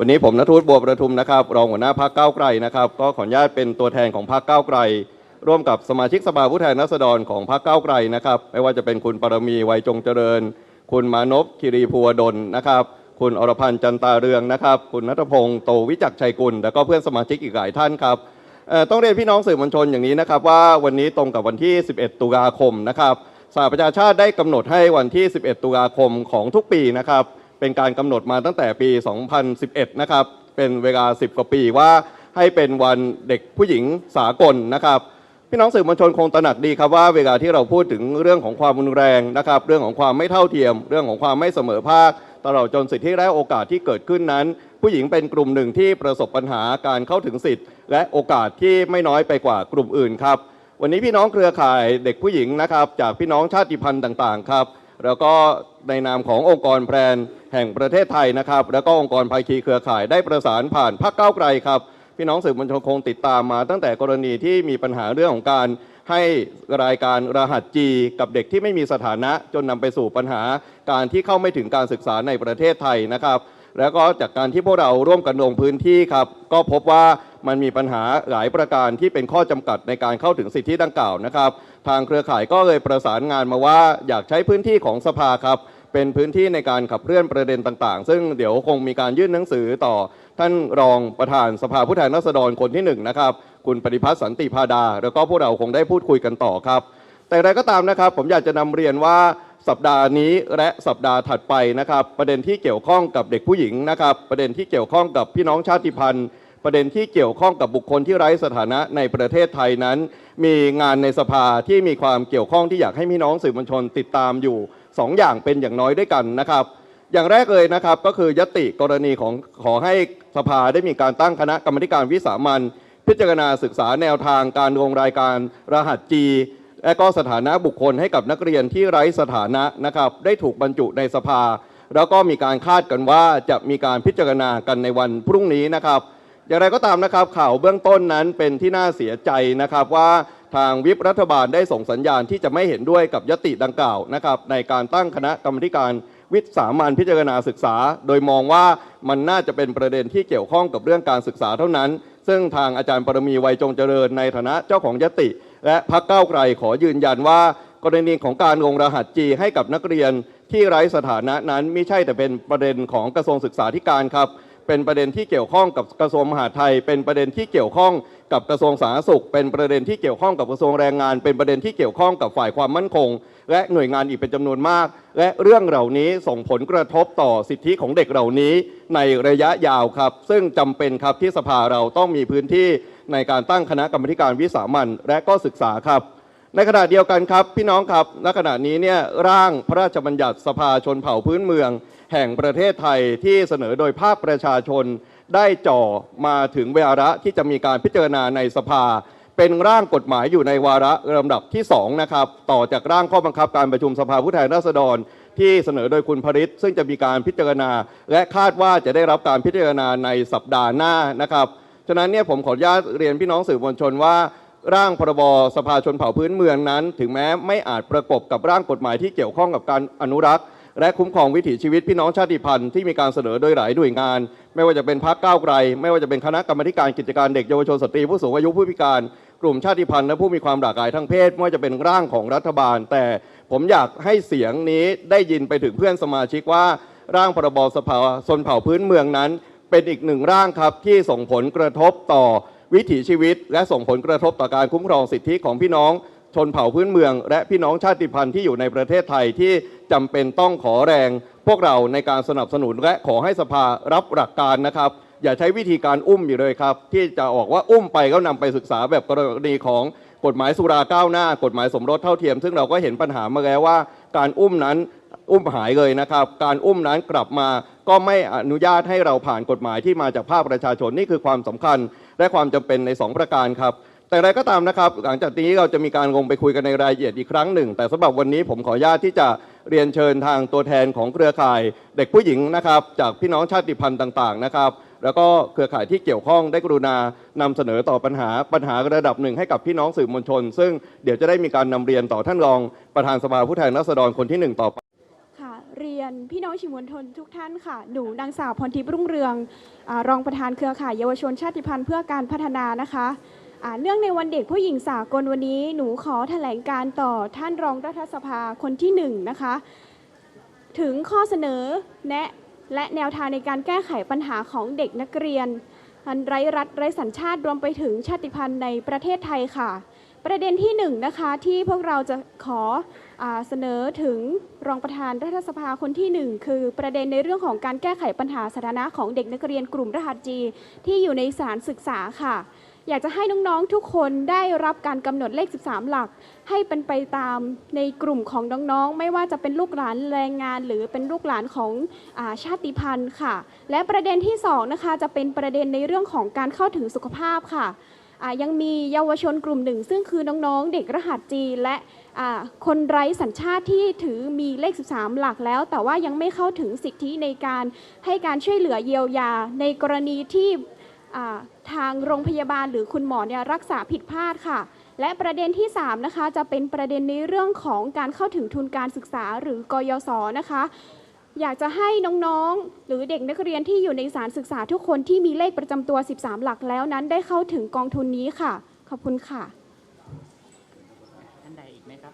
วันนี้ผมนทูตบัวประทุมนะครับ รองหัวหน้าพักเก้าไกลนะครับ ก็ขออนุญาตเป็นตัวแทนของพักเก้าไกล ร่วมกับสมาชิกสภาผู้แทนราษฎรของพักเก้าไกลนะครับ ไม่ว่าจะเป็นคุณปรมีไวยจงเจริญ คุณมานพคิรีภูวดลนะครับ คุณอรพันธ์จันตาเรืองนะครับ คุณนัทพงศ์โตวิจักชัยกุล แล้วก็เพื่อนสมาชิกอีกหลายท่านครับต้องเรียนพี่น้องสื่อมวลชนอย่างนี้นะครับ ว่าวันนี้ตรงกับวันที่ 11 ตุลาคมนะครับสหประชาชาติได้กำหนดให้วันที่ 11 ตุลาคมของทุกปีนะครับ เป็นการกำหนดมาตั้งแต่ปี 2011 นะครับ เป็นเวลา 10 กว่าปีว่าให้เป็นวันเด็กผู้หญิงสากลนะครับ พี่น้องสื่อมวลชนคงตระหนักดีครับว่าเวลาที่เราพูดถึงเรื่องของความรุนแรงนะครับ เรื่องของความไม่เท่าเทียม เรื่องของความไม่เสมอภาคตลอดจนสิทธิและโอกาสที่เกิดขึ้นนั้น ผู้หญิงเป็นกลุ่มหนึ่งที่ประสบปัญหาการเข้าถึงสิทธิและโอกาสที่ไม่น้อยไปกว่ากลุ่มอื่นครับ วันนี้พี่น้องเครือข่ายเด็กผู้หญิงนะครับ จากพี่น้องชาติพันธุ์ต่าง ๆ ครับ แล้วก็ในนามขององค์กรแพรนแห่งประเทศไทยนะครับ แล้วก็องค์กรภาคีเครือข่ายได้ประสานผ่านพรรคก้าวไกลครับ พี่น้องสื่อมวลชนคงติดตามมาตั้งแต่กรณีที่มีปัญหาเรื่องของการให้รายการรหัสจีกับเด็กที่ไม่มีสถานะจนนำไปสู่ปัญหาการที่เข้าไม่ถึงการศึกษาในประเทศไทยนะครับ แล้วก็จากการที่พวกเราร่วมกันลงพื้นที่ครับก็พบว่ามันมีปัญหาหลายประการที่เป็นข้อจำกัดในการเข้าถึงสิทธิดังกล่าวนะครับ ทางเครือข่ายก็เลยประสานงานมาว่าอยากใช้พื้นที่ของสภาครับเป็นพื้นที่ในการขับเคลื่อนประเด็นต่างๆ ซึ่งเดี๋ยวคงมีการยื่นหนังสือต่อ ท่านรองประธานสภาผู้แทนราษฎรคนที่หนึ่งนะครับ คุณปฏิพัฒน์สันติพาดา แล้วก็พวกเราคงได้พูดคุยกันต่อครับ แต่อย่างไรก็ตามนะครับ ผมอยากจะนำเรียนว่า สัปดาห์นี้และสัปดาห์ถัดไปนะครับ ประเด็นที่เกี่ยวข้องกับเด็กผู้หญิงนะครับ ประเด็นที่เกี่ยวข้องกับพี่น้องชาติพันธุ์ ประเด็นที่เกี่ยวข้องกับบุคคลที่ไร้สถานะในประเทศไทยนั้น มีงานในสภาที่มีความเกี่ยวข้องที่อยากให้พี่น้องสื่อมวลชนติดตามอยู่สองอย่างเป็นอย่างน้อยด้วยกันนะครับ อย่างแรกเลยนะครับก็คือยติกรณีของขอให้สภาได้มีการตั้งคณะกรรมการวิสามันพิจารณาศึกษาแนวทางการลงรายการรหัส G และก็สถานะบุคคลให้กับนักเรียนที่ไร้สถานะนะครับ ได้ถูกบรรจุในสภา แล้วก็มีการคาดกันว่าจะมีการพิจารณากันในวันพรุ่งนี้นะครับ อย่างไรก็ตามนะครับข่าวเบื้องต้นนั้นเป็นที่น่าเสียใจนะครับว่าทางวิปรัฐบาลได้ส่งสัญญาณที่จะไม่เห็นด้วยกับยติดังกล่าวนะครับในการตั้งคณะกรรมการวิสามันพิจารณาศึกษา โดยมองว่ามันน่าจะเป็นประเด็นที่เกี่ยวข้องกับเรื่องการศึกษาเท่านั้น ซึ่งทางอาจารย์ปรมีไวยจงเจริญในฐานะเจ้าของยติ และพักเก้าไกลขอยืนยันว่ากรณีของการลงรหัสจีให้กับนักเรียนที่ไร้สถานะนั้นไม่ใช่แต่เป็นประเด็นของกระทรวงศึกษาธิการครับ เป็นประเด็นที่เกี่ยวข้องกับกระทรวงมหาดไทย เป็นประเด็นที่เกี่ยวข้องกับกระทรวงสาธารณสุข เป็นประเด็นที่เกี่ยวข้องกับกระทรวงแรงงาน เป็นประเด็นที่เกี่ยวข้องกับฝ่ายความมั่นคง และหน่วยงานอีกเป็นจำนวนมาก และเรื่องเหล่านี้ส่งผลกระทบต่อสิทธิของเด็กเหล่านี้ในระยะยาวครับ ซึ่งจำเป็นครับที่สภาเราต้องมีพื้นที่ในการตั้งคณะกรรมการวิสามันและก็ศึกษาครับ ในขณะเดียวกันครับ พี่น้องครับณขณะนี้เนี่ยร่างพระราชบัญญัติสภาชนเผ่าพื้นเมือง แห่งประเทศไทยที่เสนอโดยภาคประชาชน ได้จ่อมาถึงเวลาที่จะมีการพิจารณาในสภา เป็นร่างกฎหมายอยู่ในวาระลำดับที่2นะครับต่อจากร่างข้อบังคับการประชุมสภาผู้แทนราษฎร ที่เสนอโดยคุณพริษซึ่งจะมีการพิจารณา และคาดว่าจะได้รับการพิจารณาในสัปดาห์หน้านะครับฉะนั้นเนี่ยผมขออนุญาตเรียนพี่น้องสื่อมวลชนว่า ร่างพรบสภาชนเผ่าพื้นเมืองนั้น ถึงแม้ไม่อาจประกบกับร่างกฎหมายที่เกี่ยวข้องกับการอนุรักษ์ และคุ้มครองวิถีชีวิตพี่น้องชาติพันธุ์ที่มีการเสนอโดยหลายหน่วยงาน ไม่ว่าจะเป็นพรรคก้าวไกล ไม่ว่าจะเป็นคณะกรรมธิการกิจการเด็กเยาวชนสตรีผู้สูงอายุผู้พิการกลุ่มชาติพันธุ์และผู้มีความหลากหลายทางเพศไม่ว่าจะเป็นร่างของรัฐบาล แต่ผมอยากให้เสียงนี้ได้ยินไปถึงเพื่อนสมาชิกว่าร่างพรบสภาชนเผ่าพื้นเมืองนั้น เป็นอีกหนึ่งร่างครับที่ส่งผลกระทบต่อ วิถีชีวิต และส่งผลกระทบต่อการคุ้มครองสิทธิของพี่น้อง ชนเผ่าพื้นเมือง และพี่น้องชาติพันธุ์ที่อยู่ในประเทศไทยที่จำเป็นต้องขอแรง พวกเราในการสนับสนุนและขอให้สภารับหลักการนะครับ อย่าใช้วิธีการอุ้มอยู่เลยครับ ที่จะออกว่าอุ้มไปก็นำไปศึกษาแบบกรณีของกฎหมายสุราก้าวหน้า กฎหมายสมรสเท่าเทียม ซึ่งเราก็เห็นปัญหามาแล้วว่า การอุ้มนั้นอุ้มหายเลยนะครับ การอุ้มนั้นกลับมาก็ไม่อนุญาตให้เราผ่านกฎหมายที่มาจากภาคประชาชนนี่คือความสำคัญ และความจำเป็นใน 2 ประการครับ แต่อะไรก็ตามนะครับ หลังจากนี้เราจะมีการลงไปคุยกันในรายละเอียดอีกครั้งหนึ่ง แต่สำหรับวันนี้ผมขออนุญาตที่จะเรียนเชิญทางตัวแทนของเครือข่ายเด็กผู้หญิงนะครับ จากพี่น้องชาติพันธุ์ต่างๆนะครับ แล้วก็เครือข่ายที่เกี่ยวข้องได้กรุณานำเสนอต่อปัญหาปัญหาระดับหนึ่งให้กับพี่น้องสื่อมวลชน ซึ่งเดี๋ยวจะได้มีการนำเรียนต่อท่านรองประธานสภาผู้แทนราษฎรคนที่หนึ่งต่อไป เรียนพี่น้องชิมวลชนทุกท่านค่ะ หนูนางสาวพรทิพย์รุ่งเรืองอรองประธานเครือข่ายเยาวชนชาติพันธุ์เพื่อการพัฒนานะคะเนื่องในวันเด็กผู้หญิงสากลวันนี้ หนูขอแถลงการต่อท่านรองรัฐสภาคนที่หนึ่งนะคะ ถึงข้อเสนอแนะและแนวทางในการแก้ไขปัญหาของเด็กนักเรียนอันไร้รัฐไร้สัญชาติรวมไปถึงชาติพันธุ์ในประเทศไทยค่ะ ประเด็นที่หนึ่งนะคะที่พวกเราจะขออเสนอถึงรองประธานรัฐสภาคนที่หนึ่งคือประเด็นในเรื่องของการแก้ไขปัญหาสถานะของเด็กนักเรียนกลุ่มรหัสจีที่อยู่ในสถานศึกษาค่ะ อยากจะให้น้องๆทุกคนได้รับการกำหนดเลข 13 หลัก ให้เป็นไปตามในกลุ่มของน้องๆ ไม่ว่าจะเป็นลูกหลานแรงงาน หรือเป็นลูกหลานของอาชาติพันธุ์ค่ะ และประเด็นที่สองนะคะจะเป็นประเด็นในเรื่องของการเข้าถึงสุขภาพค่ะ ยังมีเยาวชนกลุ่มหนึ่ง ซึ่งคือน้องๆ เด็กรหัสจีนและคนไร้สัญชาติที่ถือมีเลข 13 หลักแล้ว แต่ว่ายังไม่เข้าถึงสิทธิในการให้การช่วยเหลือเยียวยา ในกรณีที่ทางโรงพยาบาลหรือคุณหมอเนี่ยรักษาผิดพลาดค่ะ และประเด็นที่ 3 นะคะ จะเป็นประเด็นในเรื่องของการเข้าถึงทุนการศึกษาหรือกยศนะคะ อยากจะให้น้องๆ หรือเด็กนักเรียนที่อยู่ในสารศึกษาทุกคนที่มีเลขประจำตัว 13 หลักแล้วนั้นได้เข้าถึงกองทุนนี้ค่ะ ขอบคุณค่ะ ท่านใดอีกไหมครับ